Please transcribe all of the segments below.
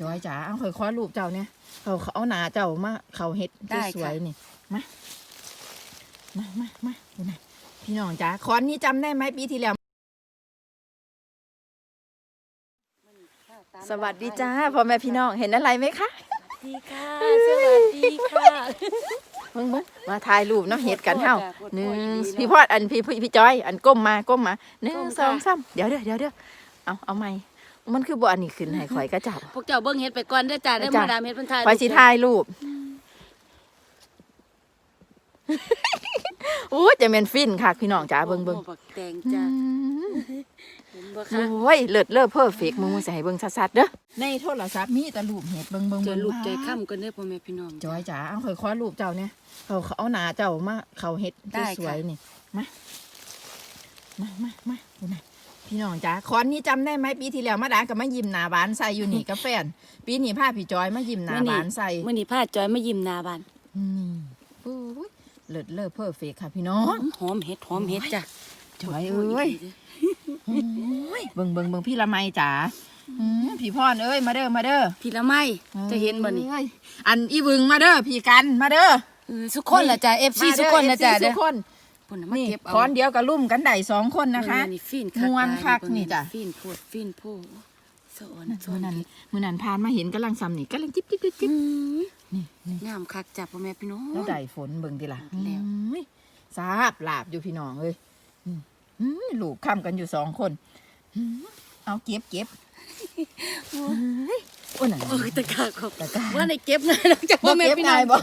จอยจ๋าเอาค่อยขอรูปเจ้าเนี่ยเขาเขาเอาหนาเจ้ามาเขาเฮ็ดได้สวยค่ะๆนี่มามามามาดูนะพี่น้องจ๋าคอนนี้จำได้ไหมปีที่แล้ว สวัสดีจ้าพ่อแม่พี่น้องเห็นอะไรไหมคะดีค่ะ สวัสดีค่ะมึงมึงมาถ่ายรูปเนาะเฮ็ดกันเฮาโคตรหนึ่งโคตรดีเนาะพี่พอดอันพี่พี่พี่จอย อันก้มมาก้มมาหนึ่งก้มสองค่ะสามเดี๋ยวเดี๋ยวเดี๋ยวเดี๋ยวเอาเอาใหม่ มันคือบ่อันนี้ขึ้นให้ข่อยกระจับพวกเจ้าเบิ่งเฮ็ดไปก่อนเด้อจ้าได้อจ้ะมาดามเฮ็ดเพิ่นถ่ายข่อยสิถ่ายรูปโอ้ยจะแม่นฟินค่ะพี่น้องจ๋าเบิ่งเบิ่งโอ้บักแตงจ้าเห็นบ่คะโอ้ยเลิศเลิศเพอร์เฟกมึงมึงสิให้เบิ่งชัดๆเด้อในโทรศัพท์มีแต่รูปเห็ดเบิ่งเบิ่งจะเบิ่งลูกใจว้าวค่ำกันเด้อพ่อแม่พี่น้องจอยจ๋าเอาค่อยขอรูปเจ้าเนี่ยเขาเขาเอาหนาเจ้ามาเขาเฮ็ดได้สวยค่ะๆนี่มามามามาดูนะ พี่น้องจ๋าคอนนี้จำได้ไหมปีที่แล้วมาดากับมายิ้มหน้าบานใส่อยู่นี่กับแฟน ปีนี้พาพี่จอยมายิ้มหน้าบานใส่มื้อนี้พาจอยมายิ้มหน้าบ้านนี่โอ้ยเลิศเลิศเพอร์เฟกค่ะพี่น้อง หอมเห็ดหอมเห็ดจ้ะจอยเอ้ย โอ้ยเบิ่งเบิ่งเบิ่งพี่ละไมจ๋าอืมพี่พรเอ้ย มาเด้อ มาเด้อพี่ละไม้จะเห็นบ่นี่อ้ยอันอีวึงมาเด้อ พี่กัน มาเด้อ เออสุกคนล่ะจ้ะ FC สุกคนนะจ้ะเด้เด้ออคน พุ่นน่ะมานี่เก็บเอาค้อนเดียวกับลุ่มกันได้สองคนนะคะ มื้อนี่ฟินม่วนคักหลายนี่จ้ะฟินโพดฟินโพดสอนสอมือนนั้นมือนั้นพานมาเห็นกำลังซ้ำนี่กำลังจิ๊บจิ๊บจิ๊บอืจิ๊บมนี่นี่งามคักจ้ะพ่อแม่พี่น้อง แล้วได้ฝนเบิ่งดิล่ะแล้ว อุ้ยสาบลาบอยู่พี่น้องเอ้ยอืมอืมลูกค้ำกันอยู่สองคนอืมเอาเก็บเก็บเฮ้ยโอ้ยนั่นโอ้ยตะกาของตะกร้า ว่าในเก็บไงน้องจ้ะพ่บ่อแม่เก็บพี่น้ง่าอยงบ่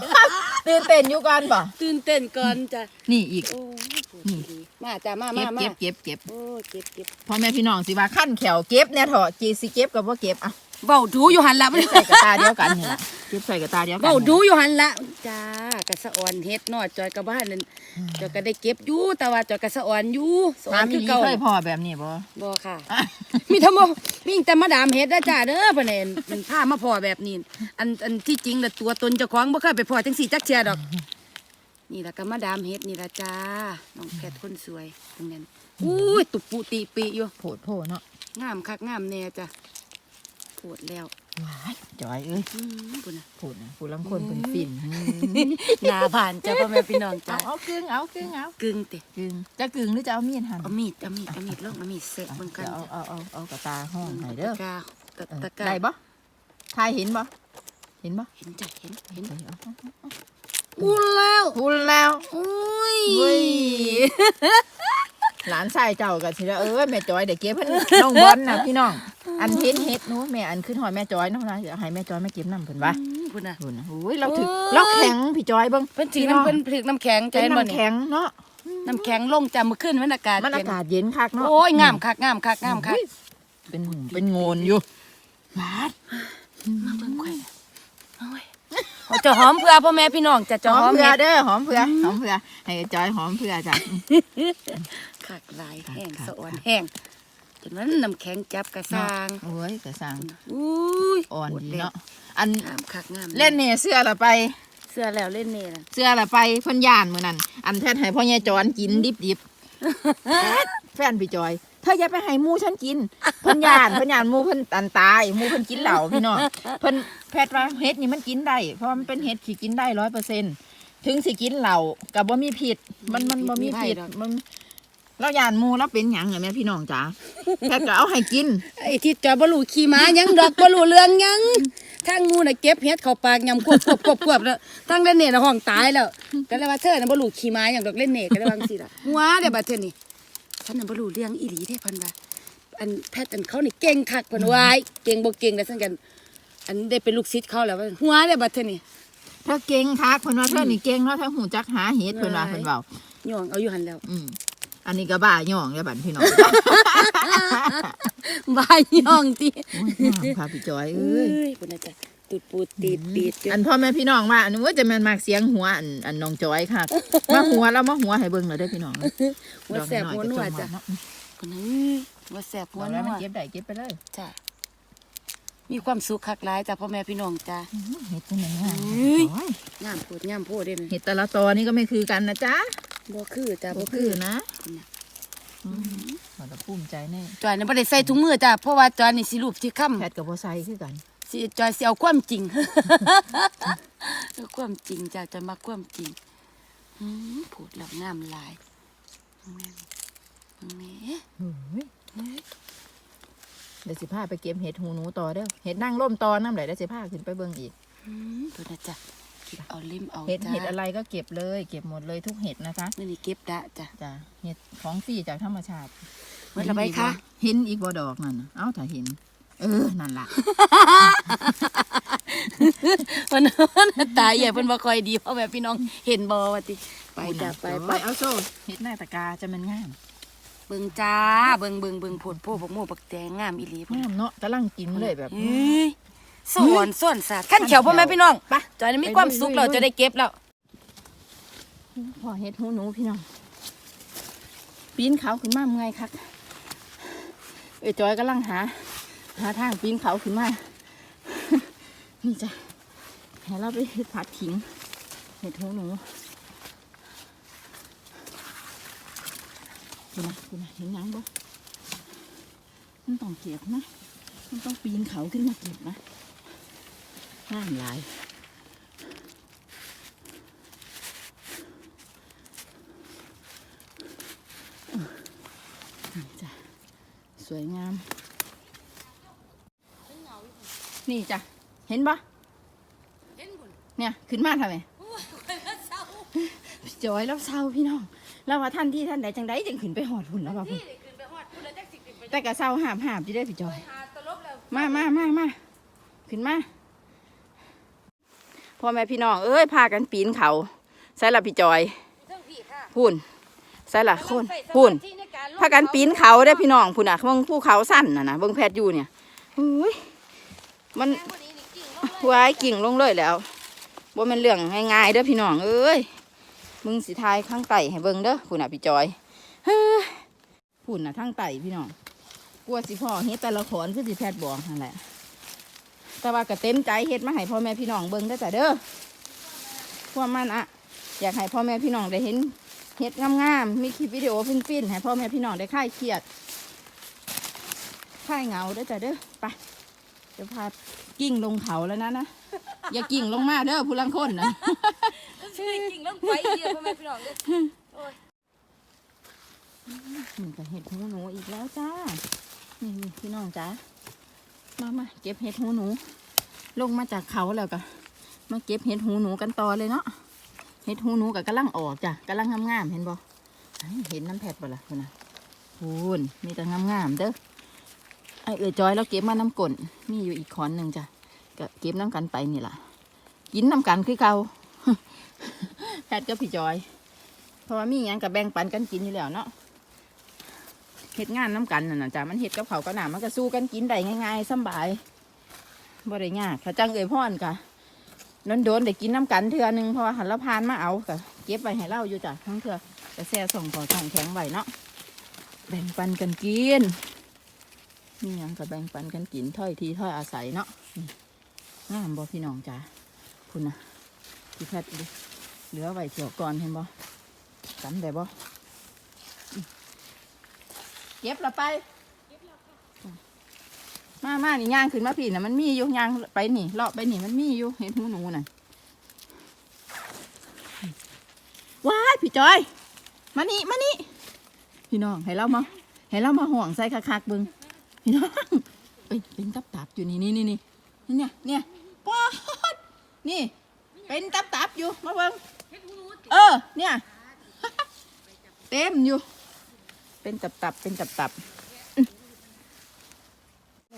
ตื่นเต้นอยู่กันบ่ตื่นเต้นก่อนจ้ะนี่อีก โอ้ยนี่ มาจ้ะมาเก็มาบมาเก็บเก็บเก็บโอ้ยเก็บเก็บพ่อแม่พี่น้องสิว่าขั้นแขวเก็บเนี่ยเถอะจีสิเก็บกับว่าเก็บอะ เบาดูอยู่หันละเก็บใส่กระตาเดียวกันนี่แหละเก็บใส่กระตาเดียวกันเบาดูอยู่หันละจ้ากะสะอ่อนเฮ็ดเนอจอยกับบ้านนั่นจอยก็ได้เก็บอยู่แต่ว่าจอยกะสะอ่อนอยู่สะอ่อถานมคือีอหลีเก่าเคยพอแบบนี้บ่บ่ค่ะ มีทั้งหมดมีแต่มาดามเฮ็ดนะจ้าเด้อเพิ่นเห็นมันพามาพอแบบนี้ อันอันที่จริงน่ะตัวตนเจ้าของบ่เคยไปพอจังสี่จักเที่ยดอก นี่ล่ะก็มาดามเฮ็ดนี่ล่ะจ้าน้องแพทคนสวยตรงนั้นอุ้ยตุบปุติปิอยู่โผดโผเนาะงามคักงามแน่จ้ะ ปวดแล้วว้ายจอยเอ้ยอืมปุ่นน่ะโผดนะผู้ลังคนเป็นฟินหน้าผ่านจ้ะพ่อแม่พี่น้องเอาจ้ะเอากึ่งเอากึ่งเอากึ่งติกึ่งจะกึ่งหรือจะเอามีดหั่นเอามีดเอามีดเอามีดลงเอามีดเสะเบิ่งกันเดี๋ยวเอาจ้ะเอาเอาเอากระตาห้องให้เด้อตะกร้าตะเออตะกร้าได้บ่ทายเห็นบ่เห็นบ่เห็นจ้ะเห็นเห็นเออเอาเอาเอาอุ้แล้วพูดแล้วอุ้ยเว้ยหลานชายเจ้าก็สิว่าเออแม่จอยเดี๋ยวเก็บเพิ่นน้องบอลน่ะพี่น้อง อันเห็นเฮ็ดหนูแม่อันขึ้นหอยแม่จอยเนาะนะอยากให้แม่จอยมาเก็บน้ำเพิ่นว่าอืมพุ่นน่ะพุ่นนะโอ้ยเราถือโอ้ยเราแข็งพี่จอยเบิ่งเพิ่นถือพี่น้ำเพิ่นถือน้ำแข็งใจเป็นบ่น้ำนี่แข็งเนาะน้ำแข็งลงจ้ะมื้อคืนมันอากาศมันอาเย็นกาศเย็นคักเนาะโอ้ยงามคักงามคักงามคักอุ้ยเป็นหุ่มเป็นโงนอยู่บาดมาเบิ่งข่อยน่ะโอ้ยเอาจะหอมเพื่อพ่อแม่พี่น้องจะหจะอหมอมเผื่อเฮ็ดเด้อหอมเผื่อหอมเผื่อให้จอยหอมเผื่อจ้ะคักหลายแห้งคักสะอ่อนคักแห้ง จนนั้นน้ำแข็งจับกระซางโอ้ยกระสังอุ้ยอ่อนปวดีแล้วเนาะอันงามคักงามเล่นเนี่ยเสื้อละไป เสื้อแล้วเล่นนี่ล่ะเสื้อละไปเพิ่นย่านมื้อนั้นอันแพทย์ให้พ่อใหญ่จอนกินดิบๆแฟนพี่จอยเธออย่าไปให้หมูฉันกินเพิ่นย่านเพิ่นย่านหมูเพิ่นอันตายหมูเพิ่นกินเหล้าพี่น้องเพิ่นแพทย์ว่าเฮ็ดนี่มันกินได้เพราะมันเป็นเฮ็ดที่กินได้ร้อยเปอร์เซ็นต์ถึงสิกินเหล้ากับบ่มีผิด มันมันบ่มีผิดมัน เราย่านหมูแล้วเป็นหยังอะแม่พี่น้องจ๋าแพทย์ก็เอาให้กิน ไอ้ที่จอยบ่รู้ขี่ม้าหยังดอกบ่รู้เรื่องหยังทางงูน่ะเก็บเฮ็ดเข้าปากยำควบควบควบควบแล้วตั้งเล่นเน่น่ะห้องตายแล้วก็เลยว่าเธอน่ะบ่รู้ขี่ม้าหยังดอกเล่นเน่ก็เลยว่าจังซี่ล่ะหัวเด้อบัดเทื่อนี้ฉันน่ะบ่รู้เรื่องอีหลีเด้เพิ่นว่าอันแพทย์อันเขานี่เก่งคักเพิ่นว่าเก่งบ่เก่งแล้วซั่นกัน อันได้เป็นลูกศิษย์เขาแล้วว่าหัวเด้อบัดเทื่อนี้เธอเก่งคักเพิ่นว่าเธอนี่เก่งเนาะเธอหูจักหาเฮ็ดเพิ่นว่าเพิ่นเว้าย่องเอาอยู่หั่นแล้ว อืม อันนี้ก็บ้าย่องแล้วบัดพี่น้องบายย่องติโอ้ยงามค่ะพี่จอยเอเอ้ย้ยพุ่นน่ะจ้ะตูดปูดตีดปีดอยู่อันพ่อแม่พี่น้องมาอันนู้นจะแม่นมากเสียงหัวอันอันน้องจอยค่ะมาหัวแล้วมาหัวให้เบิ่งหน่อยเด้อพี่น้องหัวแสบหัวหนวดจ้ะเนาะพุ่นน่ะว่าแสบหัหัววหนแล้วมันวดเก็บได้เก็บไปเลยจ้ะมีความสุขคักหลายจ้ะพ่อแม่พี่น้องจ้ะอื้อเห็ดจังได๋งามเฮ้ยโอ้ยงามโพดงามโพดเด้แม่เห็ดแต่ละตอนี่ก็ไม่คือกันนะจ๊ะ บ่คือจ้ะบ่บ่คืคืออนะเนี่ยอืมเราจะภูมิใจแน่จอยน่ะบ่ได้ใส่ถุงมือจ้ะเพราะว่าจอยนี่สิรูปที่ค่ำแพทย์กับบ่ใส่คือกันสิจอยสิเอาความจริงเอาความจริงจ้ะจะมาความจริงอืมพูดแล้วงามหลายแม่นแม่เฮ้ยเดี๋ยวสิพาไปเก็บเห็ดหูหนูต่อเด้อเห็ดนั่งร่มตอน้ำไหลเดี๋ยวสิพาขึ้นไปเบิ่งอีกอืมพูดนะจ้ะ คิดเอาเล่มเอาเห็ดจ้ะเห็ดอะไรก็เก็บเลย เก็บหมดเลยทุกเห็ดนะคะนี่นี่เก็บดะจ้ะจ้ะเห็ดของฟรีจากธรรมชาติหมดและไปคะเห็นอีกบ่ดอกนั่นน่ะเอ้าถ้าเห็น เออนั่นล่ะวันนั้นตายใหญ่เพิ่นบ่ค่อยดีเพราะแบบพี่น้องเห็นบ่ว่าติไปจ้ะไปไปเอาโซ่เห็ดหน้าตะกาจะมันงามเบิ่งจ้าเบิ่งเบิ่งเบิ่งโพดโพบักโมบักแตงงามอีหลีพุ่นงามเนาะกำลังกินเลยแบบเฮ้ย สอนสอนสาดขั้นเขียวพ่อแม่พี่น้องไปจอยนี่มีความสุขเราจะได้เก็บแล้วพอเห็ดหูหนูพี่น้องปีนเขาขึ้นมาเมื่อยคักเอ้ยจอยกำลังหา หาทางปีนเขาขึ้นมา นี่จ้ะให้เราไปเห็ดผัดขิงเห็ดหูหนูคุณนะคุณนะเห็นยังบ่มันต้องเก็บนะ มันต้องปีนเขาขึ้นมาเก็บนะ ห้ามหลายนี่จ้ะสวยงาม นี่จ้ะ เห็นปะเนี่ยขึ้นมาทำไมพี่จอยแล้วเศร้าพี่น้องแล้วว่าท่านที่ท่านใดจังใดจึงขึ้นไปหอดหุ่นแล้วว่าพุ่นแต่ก็เศร้าหามหามที่ได้อพี่จอย มามามามาขึ้นมา พ่อแม่พี่น้องเอ้ยพากันปีนเขาใส่ละพี่จอยพุ่นใส่ละคนพุ่นพากันปีนเขาได้พี่น้องพุ่นอะเบิ่งภูเขาสั้นน่ะนะเบิ่งแพทย์อยู่เนี่ยอุ้ยมันวายกิ่งลงเลยแล้วบ่แม่นเรื่องง่ายๆเด้อพี่น้องเอ้ยมึงสิทายข้างไต่ให้เบิ่งเด้อพุ่นอะพี่จอยฮ้ยพุ่นน่ะทางไต่พี่น้องกลัวสิพ่อเฮ็ดแต่ละขอนคือสิแพทย์บอกนั่นแหละ แต่ว่าก็เต็มใจเฮ็ดมาให้พ่อแม่พี่น้องเบิ่งได้อจ้ะเด้อพวกมันอะอยากให้พ่อแม่พี่น้องได้เห็นเฮ็ดงามๆ มีคลิปวิดีโอฟินๆ ให้พ่อแม่พี่น้องได้คลายเครียดคลายเหงาเด้อจ้ะเด้อ ไป เดี๋ยวพากิ่งลงเขาแล้วนะนะ อย่ากิ่งลงมาเด้อผู้ลังคนนะ ชื่อจริงแล้วไปอีกพ่อแม่พี่น้องเด้อมันก็เห็ดหูหนูอีกแล้วจ้า นี่นี่พี่น้องจ้า มามาเก็บเห็ดหูหนู ลงมาจากเขาแล้วก็มาเก็บเห็ดหูหนูกันต่อเลยเนาะเห็ดหูหนูกับกำลังออกจ้ะกำลังงามๆเห็นบ่ไอ้เห็นน้ำแผดบ่ล่ะคุณนะพูนมีแต่งามๆเด้อไอเอ๋ยจอยแล้วเก็บมาน้ำกลนมีอยู่อีกขอนหนึ่งจ้ะก็เก็บน้ำกันไปนี่ล่ะกินน้ำกันคือเก่าแพทย์กับพี่จอย เพราะว่ามีอย่างกับแบ่งปันกันกินอยู่แล้วเนาะ เฮ็ดงานน้ำกันน่ะจ้ะมันเฮ็ดกับเขากับหนามันก็สู้กันกินได้ง่ายๆสบายบ่ได้ยากถ้าจังเอ่ยพ่อนกะนนโดนได้กินน้ำกันเทื่อนึงพราะว่าหันละพานมาเอากะเก็บไว้ให้เล่าอยู่จ้ะทั้งเทื่อก็แซ่ส่งขอส่งแข็งไว้เนาะแบ่งปันกันกินนี่ยังก็แบ่งปันกันกินถ้อยทีถ้อยอาศัยเนาะนี่งามบ่พี่น้องจ้ะคุณนะพี่แพทย์เหลือไว้เที่ยวก่อนเห็นบ่จำได้บ่ เก็บละไป มามานี่ย่างขึ้นมาพี่นะมันมีอยู่ย่างไปนี่เลาะไปนี่มันมีอยู่เห็นหูหนูน่ะว้ายพี่จอย มานี่มานี่พี่น้องให้เรามาให้เรามาห่วงใส่คักๆเบึงพี่น้องเอ้ยเป็นตับตับอยู่นี่นี่นี่นี่เนี่ยเนี่ยปอดนี่ เป็นตับตับอยู่มาเบิ่งเออ เนี่ย เต็มอยู่ เป็นตับตับๆเป็นตับตับ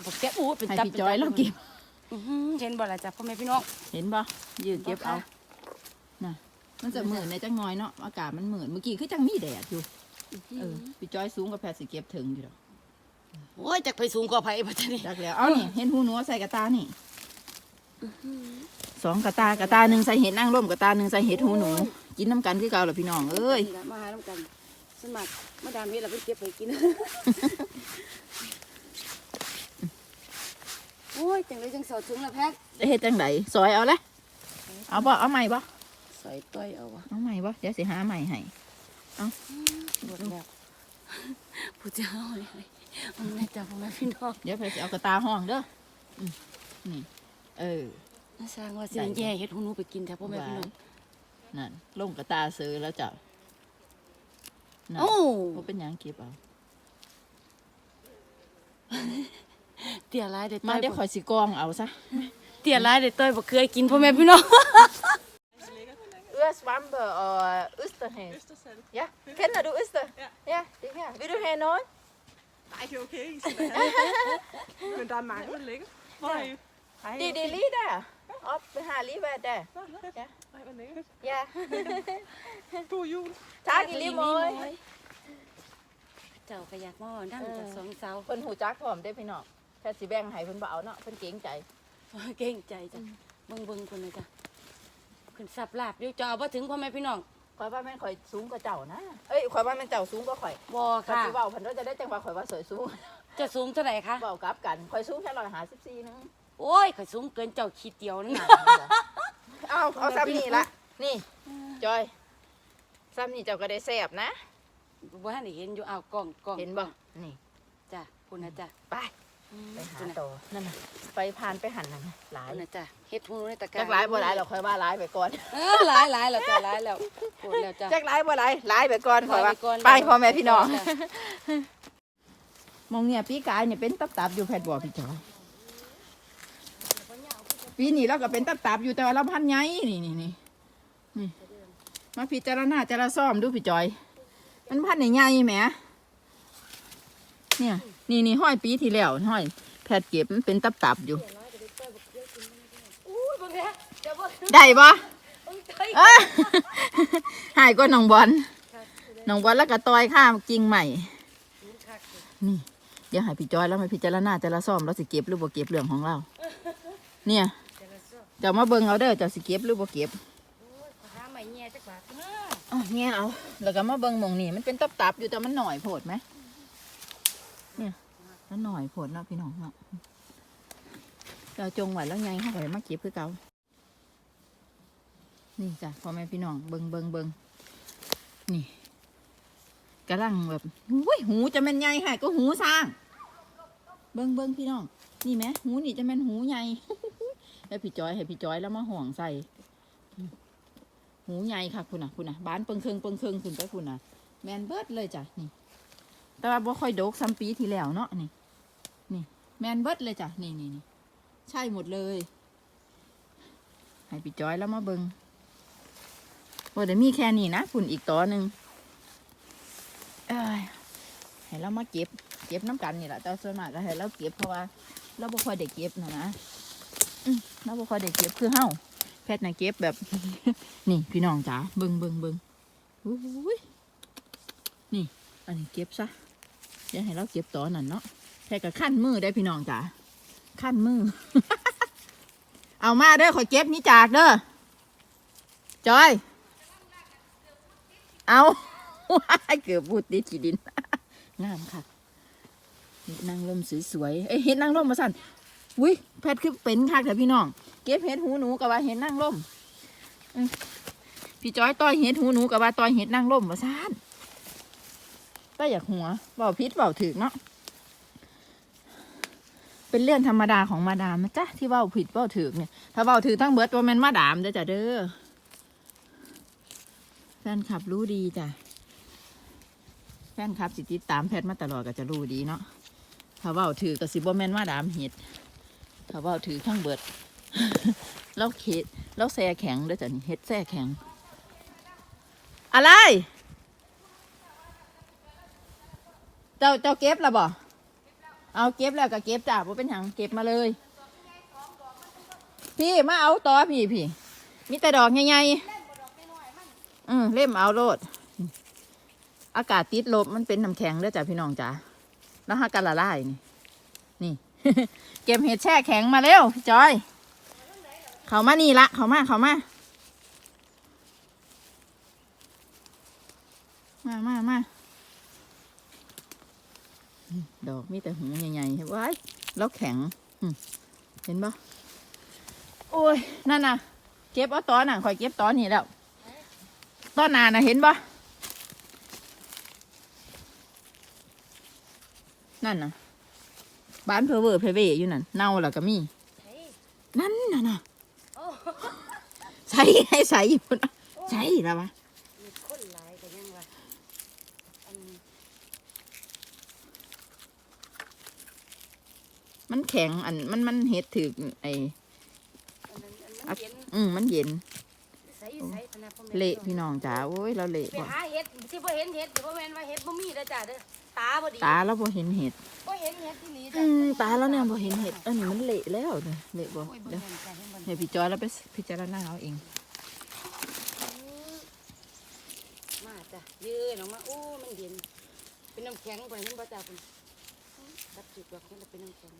บักแกะอู้เป็นให้ตับพี่จอยเราเก็บอื้อหือเห็นบ่ล่ะจ้ะพ่อแม่พี่น้องเห็นบ่ยืนเก็บบ่คะเอาน่ะมันจะเหมือนในจังน้อยเนาะอากาศมันเหมือนเมื่อกี้คือจังมีแดดอยู่เออพี่จอยสูงกับแพทย์สิเก็บถึงอยู่ดอกโอ้ยจักไปสูงกว่าไผบ่ทันนี่จักแล้วเอานี่เห็นหูหนูใส่กระตานี่สองกระตากระตาหนึ่งใส่เห็ดนั่งร่มกระตาหนึ่งใส่เห็ดหูหนู กินน้ำกันคือเก่าเหรอพี่น้องเอ้ยนี่ล่ะมาหาน้ำกัน สมัครมาดามเฮ็ดแล้วไปเก็บไปกิน โอ้ยจังเลยจังสอดถึงละแพ็คจะเห็ดจังไดซอยเอาละเอาบ่เอาใหม่บ่ใส่ต้อยเอาวะเอาใหม่บ่เดี๋ยวสิหาใหม่ให้หมดแล้วผู้เจ้าเลยมันแม่จ้าพ่อแม่พี่น้องเดี๋ยวแพทย์สิเอากระตาห้องเด้ออืมนี่เออสร้างว่าสิแย่เฮ็ดหูหนูไปกินแท้พ่อแม่พี่น้องนั่นลงกระตาซื้อแล้วจ้ะ นั่นโอ้ บ่เป็นหยังเก็บเอาเตี้ยหลายได้ต้มาอยเดี๋ยวบ่ขอยสิกรองเอาซะ เตี้ยหลายได้ต้อยบ่เคยกินพ่อแม่พี่น้องเอื้อสวัมเบอร์เอ่ออุสเตอร์เฮน Østersand. ยะเคนน่ะดูอุสเตอร์ Ja. ยะดิค่ะวิดูเฮน้อย Nej, det er okay. I skal have. Men der er mange, der ligger. Hvor er I? Hej. ดีดีลีได้ออฟไปหา ลีแวดได้ Nå, fedt. Ja. Nej, hvor lækkert. ยะ God jul. ทักอีลีมอยเจ้าก็อยากมานั่งจากสองสาวเพิ่นหูจักพร้อมได้อพี่น้องแค่สิแบ่งให้เพิ่นบ่เอาเนาะเพิ่นเกรงใจ เก่งใจจ้ะเบิ่งเบิ่งคนเลยจ้ะขึ้นสับลาบเดี๋ยวจะเอาบ่ถึงพ่อแม่พี่น้องข่อยว่าแม่นข่อยสูงกว่าเจ้านะ เอ้ยข่อยว่าแม่นเจ้าสูงกว่าข่อยบ่ข่อยค่ะสิเว้าเพิ่นว่าจะได้จังว่าข่อยว่าสวยสูงจะสูงเท่าไหร่คะเว้ากลับกันข่อยสูงแค่154นึงโอ้ยข่อยสูงเกินเจ้าขีดเดียวนึง เอาเอาซ้ำนี่ละนี่ จอยซ้ำนี่เจ้าก็ได้แซ่บนะบ่ทันได้เห็นอยู่เอากล้องกล้องเห็นบ่นี่จ้ะคุณนะจ้ะไปไปหาต่อนั่นน่ะไปผ่านไปหันนั่นน่ะหลายคุณนะจ้ะเฮ็ดหูในตะกร้าจักหลายบ่หลายเราค่อยว่าหลายไปก่อนเออหลายหลายแล้วจ้ะหลายแล้วปวดแล้วจ้ะจักหลายบ่หลายหลายไปก่อนข่อยว่าก่อนไปพ่อแม่พี่น้องจ้ะมองเนี่ยปีกายเนี่ยเป็นตับๆอยู่แพทย์บ่พี่จอย ปีนี้เราก็เป็นตับๆอยู่แต่ว่าเราพันใหญ่นี่นี่นี่นี่มาพิจารณาจระซ่อมดูพี่จอย มันพันใหญ่ๆแหมเนี่ย นี่นี่ห้อยปีที่แล้วห้อยแพทย์เก็บมันเป็นตับๆอยู่อู้ยเบิ่งเด้อยวเบิ่ได้ปะเบิ่งเฮ้ยเอ้ยหายก็น้องบอลน้องบอลแล้วก็ตอยข้ามจริงใหม่นี่เดี๋ยวให้พี่จอยแล้วมาพิจารณาจะละซ่อมเราสิเก็บหรือบ่เก็บเรื่องของเรา เนี่ย เดี๋ยวมาเบิ่งเอาเด้อเจะสิเก็บหรือบ่เก็บหาใหม่แย่จักบาทอ๋อแง่เอาแล้วก็มาเบิ่งหมองนี่มันเป็นตับๆอยู่แต่มันหน่อยโผดไหมเนี่ยมันหน่อยโผดเนาะพี่น้องเนาะเราจงไว้แล้วไงเขาไปมาเก็บคือเก่านี่จ้ะพ่อแม่พี่น้องเบิ่งเบิ่งเบิ่งนี่กำลังแบบอุ้ยหูจะแม่นใหญ่ค่ะก็หูสร้าง เบิ่งเบิ่งพี่น้องนี่ไหมหูนี่จะแม่นหูใหญ่ แล้พี่จอยให้พี่จอยแล้วมาห่วงใส่หูใหญ่ค่ะคุณน่ะคุณน่ะบ้านเปิงเคิงเปิงเคิงขึ้นไปคุณน่ะ แมนเบิดเลยจ้ะนี่ แต่ว่าบ่ค่อยโดกซ้ำปีที่แล้วเนาะนี่ นี่ แมนเบิดเลยจ้ะนี่นี่นี่ใช่หมดเลยให้พี่จอยแล้วมาเบิงบ่ได้มีแค่นี้นะฝุ่นอีกต่อหนึ่งเอ้ยให้เรามาเก็บ เก็บน้ำกันนี่แหละแต่ส่วนมากก็ให้เราเก็บเพราะว่า เราบ่ค่อยได้เก็บนะนะ เราบ่ค่อยได้เก็บคือเฮาแพทย์นะเก็บแบบ นี่พี่น้องจ๋าเบิงเบิงเบิงอุ้ยนี่ อันนี้เก็บซะเดี๋ยวให้เราเก็บต่อนั่นเนาะแค่กับขั้นมือได้พี่น้องจ๋าขั้นมือ เอามาเด้อขอยเก็บนี่จากเด้อจอย เอาเกือบพูดติดขีดินงามค่ะเห็ดนางลมสวยๆเอ้ยเห็ดนางลมมาสั่น อุ้ยแพทคือเป็นค่ะแต่พี่น้อง เก็บเห็ดหูหนูกับว่าเห็ดนางลมอืมพี่จ้อยต้อยเห็ดหูหนูกับว่าต้อยเห็ดนางลมมาสั่นต้อยอยากหัวเบาพิษเบาถึกเนาะเป็นเรื่องธรรมดาของมาดามนะจ๊ะที่เว้าผิดเว้าถึกเนี่ยถ้าเว้าถือทั้งเบิร์ดว่าแมนมาดามเด้อจ้ะเด้อแฟนคลับรู้ดีจ้ะแฟนคลับสิติดตามแพทย์มาตลอดก็จะรู้ดีเนาะถ้าเว้าถือก็สิบ่แมนว่าดามเห็ด ถ้าว้าถือทั้งเบิดแล้วเข็ดแล้วแซ่แข็งด้อจ้ะนี่เห็ดแซ่แข็ง อะไร เจ้าเจ้าเก็บแล้วบ่เอาเก็บแล้วก็เก็บจ้าบ่เป็นหยังเก็บมาเลย พี่มาเอาต่อพี่พี่มีแต่ดอกใหญ่ๆอืมเล่มเอาโลด อากาศติดลบมันเป็นน้ำแข็งเด้อจ้ะพี่น้องจ๋าแล้วฮักกันละลายนี่นี่ เก็บเห็ดแช่แข็งมาเร็วพี่จอย เขามานี่ละ เขามาเขามา มามามาดอกมีแต่หูใหญ่ๆเห็นไว้แล้วแข็งเห็นปะโอ้ย นั่นน่ะ เก็บเอาตอนน่ะคอยเก็บตอนนี้แล้วตอนหนาน่ะเห็นปะนั่นน่ะ บ้านเพอเวอร์เพเวอยู่นั่นเน่าแล้วก็มี นั่นน่ะน่ะใส่ให้ใส่อยู่นะใส่แล้ววะมีคนหลายก็ยังว่าอันมันแข็งอันมันมันเฮ็ดถึกไออันนั้นอันนั้นเย็นอืมมันเย็นใส่ใส่พนักพ่อแม่เละพี่น้องจ๋าโอ้ยเราเละไปบ่หาเห็ดสิบ่เห็นเห็ดเดี๋ยวบ่แม่นว่าเห็ดบ่มีเด้อจ้าเด้อ ตาบ่ดีตาเราบ่เห็นเห็ดบ่เห็นเห็ดที่นี่อืจ้ะมตาเราเนี่ยบ่เห็นเห็ดอันนี้มันเละแล้วเด้อเละบ่โอ้ยบ่เดี๋ยวเห็นจ้ะเห็นบ่ให้พี่จอยเราไปพิจารณาเอาเองมาจ้ะยืนออกมาโอ้มันเย็นเป็นน้ำแข็งไปเห็นบ่จ้าคุณตัดจุดดอกนี่เป็นน้ำแข็ง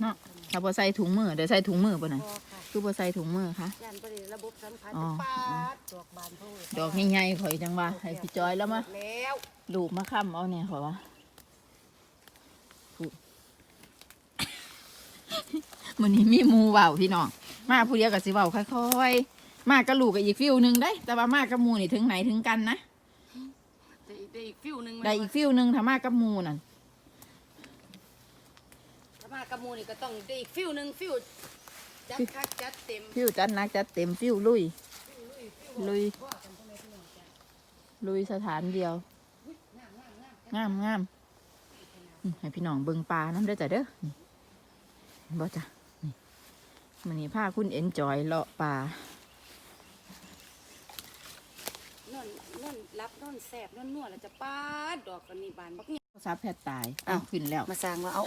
เนาะถ้าบ่ใส่ถุงมือเดี๋ยวใส่ถุงมือบ่น่ะพอค่ะคือบ่ใส่ถุงมือค่ะย่านบ่ได้ระบบสัมพันธ์อ๋อปาดดอกบานโพดดอกใหญ่ๆข่อยจังว่าให้พี่จอยแล้วมาแล้วลูกมาค้ำเอาเนี่ยขอว่าพูดมันนี้มีหมูเบาพี่น้องมาผู้เดียวกับสิเบาค่อยๆมากับลูกกับอีกฟิวหนึ่งได้ แต่ว่ามากับหมูนี่ถึงไหนถึงกันนะได้อีกได้อีกฟิวหนึงได้อีกฟิวหนึ่งถ้ามากับหมูนั่นถ้ามา กับหมู่นี่ก็ต้องได้อีกฟิวหนึงฟิวจัดคักจัดเต็มฟิวจัดหนักจัดเต็มฟิวลุย ลุยพ่อกันพ่อแม่พี่น้องจ้ะลุยสถานเดียว งามงามงามงามงามอืมให้พี่น้องเบิงปลาน้ำเด้อจ้ะเด้อนี่เห็นบ่จ้ะนี่มันนี้พาคุณเอ็นจอยเลาะปลานอนนอนรับนอนแสบนอนนวดแล้วจะปาดดอกกันนี่บานบักเนี่ยโทรศัพท์แพทย์ตาย อ้าวขึ้นแล้ว มาสร้างว่าเอา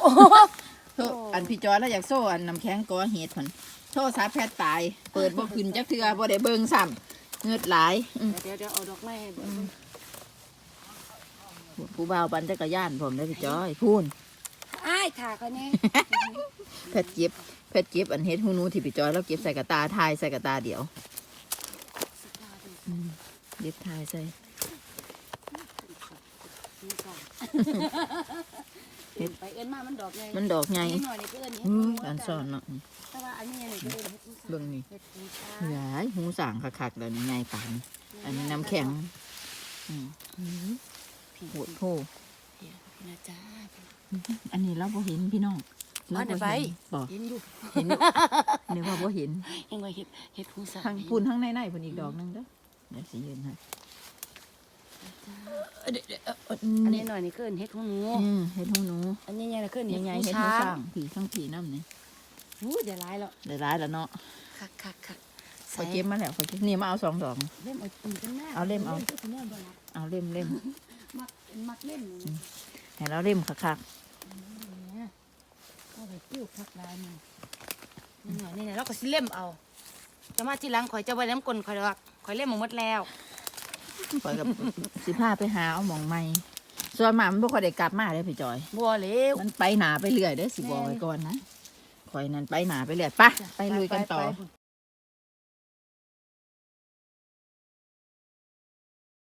โทรอันพี่จอยแล้วอยากโซ่อันน้ำแข็งกอเห็ดผนโทรศัพท์แพทย์ตาย เปิดบ่ขึ้นจักเทือบ่ได้เบิ่งซ้ำเงือดหลายอืมเดี๋ยวเดี๋ยวเอาดอกไม้ให้เบิ่งผู้บ่าวปั่นจักรยานผมได้อพี่จอยพูนอ้ายถ่าเขาแน่แพทย์เก็บแพทย์เก็บอันเฮ็ดหูหนูที่พี่จอยแล้วเก็บใส่กระตาทายใส่กระตาเดียวอืมเก็บทายใส่นี่ก่อน เอ็นไปเอ็นมามันดอกไงมันดอกใหญ่นิดหน่อยนี่ก็เอ็นเฮ็ดอืหูออันซ่อนเนาะแต่ว่าอันนี้นี่ก็เอ็นเฮ็ดหูเบิ่งนี่เฮ็ดหูชาหลายหูสางคักๆแล้วนี่ใหญ่ปานอันนี้น้ำแข็งอืมโหดโพนะจ้าอันนี้เราบ่เห็นพี่น้องมาเดี๋ยวไปบอกเห็นอยู่เห็นอยู่นึกว่าบ่เห็นยังไงเฮ็ดเฮ็ดหูสาทางพูนทางในในพุ่นอีกดอกหนึงเด้อเดี๋ยวสิยืนให้เอ้ยเดี๋ยวเดี๋ยวเอ้ยอัอันนนี้นี้หน่อยนี่ก็เอ็นเฮ็ดหูหนูอืมเฮ็ดหูหนูอันนี้ใหญ่ๆนะก็เอ็นเฮ็ดใหญ่หูๆเฮ็ดหูช้าสร้างผีทั้งผีน้ำนี่หูเดี๋ยวร้ายแล้วได้ร้ายแล้วเนาะคักคักคักขอเก็บมาแล้วขอเก็บนี่มาเอาสองดอกเล่มเอาตีกันหน้าเอาเล่มเอาก็คือแม่บ่รับเอาเล่มเล่มมักมักเล่มนี่ให้เราเล่มคักเนี่ยเอาไปปิ้วคักลายมันนี่หน่อยนี่เนี่ยเราก็สิเล่มเอาจะมาทีหลังข่อยจะไว้เล่มกลนข่อยดอกข่อยเล่มหมดหมดแล้วๆ ข่อยกับสิพาไปหาเอาหมองใหม่ส่วนหมามันบ่ค่อยได้กลับมาเด้อพี่จอย บัวเหลวมันไปหนาไปเรื่อยเด้อสิบอกไว้ก่อนนะข่อยนั่นไปหนาไปเรื่อยไปไปลุยกันต่อ ไปไป